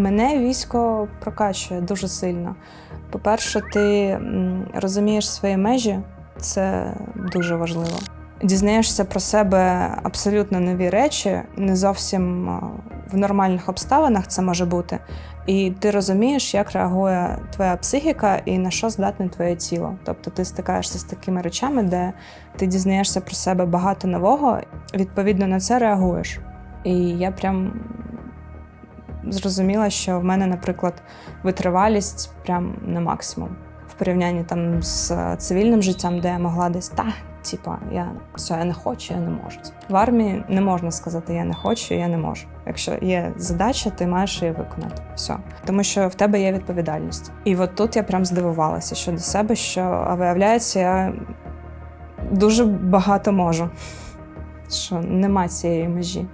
Мене військо прокачує дуже сильно. По-перше, ти розумієш свої межі, це дуже важливо. Дізнаєшся про себе абсолютно нові речі, не зовсім в нормальних обставинах це може бути. І ти розумієш, як реагує твоя психіка і на що здатне твоє тіло. Тобто ти стикаєшся з такими речами, де ти дізнаєшся про себе багато нового, відповідно на це реагуєш. І я прям зрозуміла, що в мене, наприклад, витривалість прям на максимум. В порівнянні там з е, цивільним життям, де я могла десь та, типа, я все, я не хочу, я не можу. В армії не можна сказати я не хочу, я не можу. Якщо є задача, ти маєш її виконати. Все. Тому що в тебе є відповідальність. І от тут я прям здивувалася щодо себе, що а виявляється, я дуже багато можу. Що нема цієї межі.